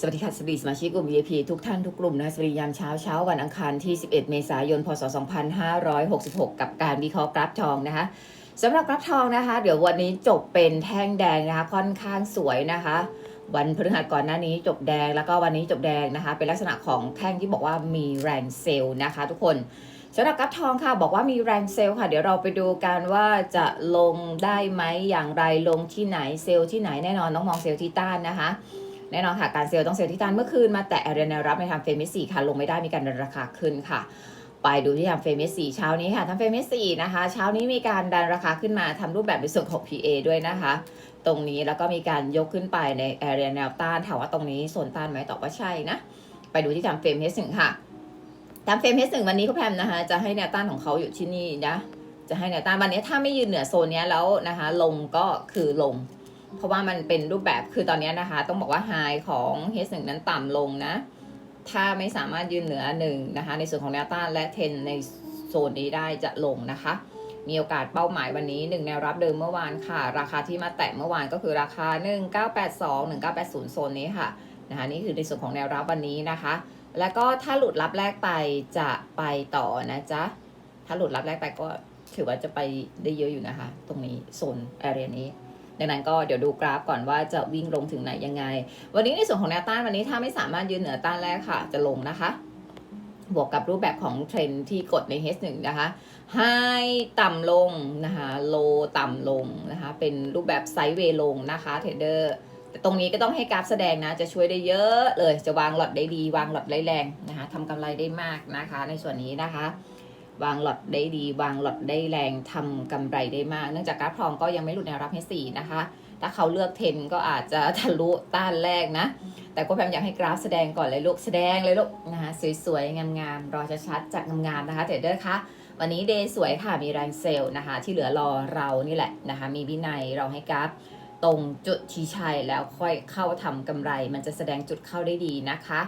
สวัสดีค่ะสวัสดีสมาชิกกลุ่ม VIP ทุกท่านทุกกลุ่มนะสวัสดียามเช้าเช้าวันอังคารที่ 11 เมษายน พศ 2566 กับการวิเคราะห์กราฟทองนะคะสำหรับกราฟทองนะคะ เดี๋ยววันนี้จบเป็นแท่งแดงนะคะค่อนข้างสวยนะคะ วันพฤหัสก่อนหน้านี้จบแดงแล้วก็วันนี้จบแดงนะคะ เป็นลักษณะของแท่งที่บอกว่ามีแรงเซลล์นะคะ ทุกคนสำหรับกราฟทองค่ะบอกว่ามีแรงเซลล์ค่ะ เดี๋ยวเราไปดูกันว่าจะลงได้ไหมอย่างไรลงที่ไหนเซลล์ที่ไหนแน่นอนต้องมองเซลล์ที่ต้านนะคะ แน่นอนค่ะ การเซลล์ต้องเซลล์ที่ต้านเมื่อคืนมาแตะแนวรับในทางเฟรมเมสสี่ค่ะลงไม่ได้มีการดันราคาขึ้นค่ะ ไปดูที่ทางเฟรมเมสสี่เช้านี้ค่ะทางเฟรมเมสสี่นะคะเช้านี้มีการดันราคาขึ้นมาทำรูปแบบในส่วนของ PA ด้วยนะคะ ตรงนี้แล้วก็มีการยกขึ้นไปในแอเรียแนวต้านถามว่าตรงนี้โซนต้านไหมตอบว่าใช่นะไปดูที่ทางเฟรมเฮสหนึ่งค่ะทางเฟรมเฮสหนึ่งวันนี้เขาแพมนะคะจะให้แนวต้านของเขาอยู่ที่นี่นะจะให้แนวต้านวันนี้ถ้าไม่ยืนเหนือโซนนี้แล้วนะคะ ลงก็คือลง เพราะว่ามันเป็นรูปแบบคือตอนนี้นะคะ ต้องบอกว่าไฮของ H1 นั้นต่ำลงนะ ถ้าไม่สามารถยืนเหนือหนึ่งนะคะ ในส่วนของแนวต้านและเทนในโซนนี้ได้จะลงนะคะ มีโอกาสเป้าหมายวันนี้ 1 แนวรับเดิมเมื่อวานค่ะ ราคาที่มาแตะเมื่อวานก็คือราคา 1982 1980 โซนนี้ค่ะนะคะนี่คือในส่วนของแนวรับวันนี้นะคะ แล้วก็ถ้าหลุดรับแรกไปจะไปต่อนะจ๊ะถ้าหลุดรับแรกไปก็ถือว่าจะไปได้เยอะอยู่นะคะ ตรงนี้โซนแอเรียนี้ ดังนั้นก็เดี๋ยวดูกราฟก่อนว่าจะวิ่งลงถึงไหนยังไง วันนี้ในส่วนของแนวต้านวันนี้ถ้าไม่สามารถยืนเหนือต้านแรกค่ะ จะลงนะคะ บวกกับรูปแบบของเทรนที่กดใน H1 นะคะไฮต่ำลงนะคะโลต่ำลงนะคะ เป็นรูปแบบไซด์เวย์ลงนะคะเทรดเดอร์แต่ตรงนี้ก็ต้องให้กราฟแสดงนะ จะช่วยได้เยอะเลย จะวางหลอดได้ดี วางหลอดได้แรงนะคะทำกำไรได้มากนะคะ ในส่วนนี้นะคะ วางหลอดได้ดี วางหลอดได้แรงทำกำไรได้มาก เนื่องจากกราฟทองก็ยังไม่หลุดแนวรับให้สี่นะคะ ถ้าเขาเลือกเทนก็อาจจะทะลุต้านแรกนะ แต่ก็พยายามอยากให้กราฟแสดงก่อนเลยลูกแสดงเลยลูกนะคะสวยๆ งามๆ รอชัดๆจากงามๆนะคะเทรดเดอร์คะวันนี้เดย์สวยค่ะมีแรงเซลล์นะคะ ที่เหลือรอเรานี่แหละนะคะ มีวินัยเราให้กราฟตรงจุดที่ใช่แล้วค่อยเข้าทำกำไร มันจะแสดงจุดเข้าได้ดีนะคะ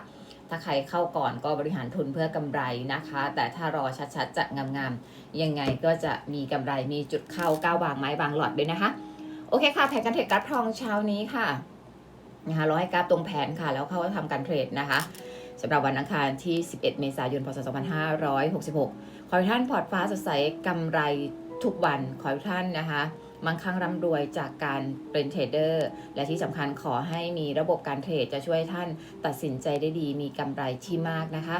ถ้าใครเข้าก่อนก็บริหารทุนเพื่อกำไรนะคะ แต่ถ้ารอชัดๆจะงามๆ ยังไงก็จะมีกำไรมีจุดเข้าก้าววางไม้วางหลอดด้วยนะคะ โอเคค่ะ แผนการเทรดกราฟทองเช้านี้ค่ะนะคะรอให้กราฟตรงแผนค่ะ แล้วเข้าทำการเทรดนะคะสำหรับวันอังคารที่ 11 เมษายน พศ 2566 ขอให้ท่านพอร์ตฟ้าสดใสกำไรทุกวัน ขอให้ท่านนะคะ มั่งคั่งร่ำรวยจากการเป็นเทรดเดอร์ และที่สำคัญขอให้มีระบบการเทรดจะช่วยท่านตัดสินใจได้ดี มีกำไรที่มากนะคะ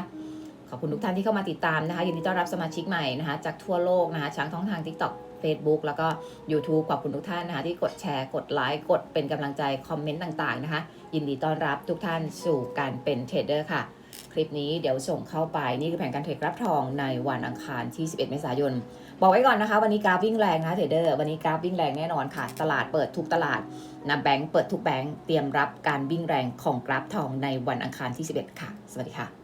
ขอบคุณทุกท่านที่เข้ามาติดตามนะคะยินดีต้อนรับสมาชิกใหม่นะคะจากทั่วโลกนะคะทั้งท้องทาง TikTok Facebook แล้วก็ YouTube ขอบคุณทุกท่านนะคะที่กดแชร์กดไลค์กดเป็นกำลังใจคอมเมนต์ต่างๆนะคะยินดีต้อนรับทุกท่านสู่การเป็นเทรดเดอร์ค่ะ คลิปนี้เดี๋ยวส่งเข้าไปนี่คือแผนการเทรดรับทองในวันอังคารที่ 11 เมษายน บอกไว้ก่อนนะคะ วันนี้กราฟวิ่งแรงนะคะเทรดเดอร์วันนี้กราฟวิ่งแรงแน่นอนค่ะ ตลาดเปิดทุกตลาดนะแบงก์เปิดทุกแบงก์เตรียมรับการวิ่งแรงของกราฟทองในวันอังคารที่ 11 ค่ะ สวัสดีค่ะ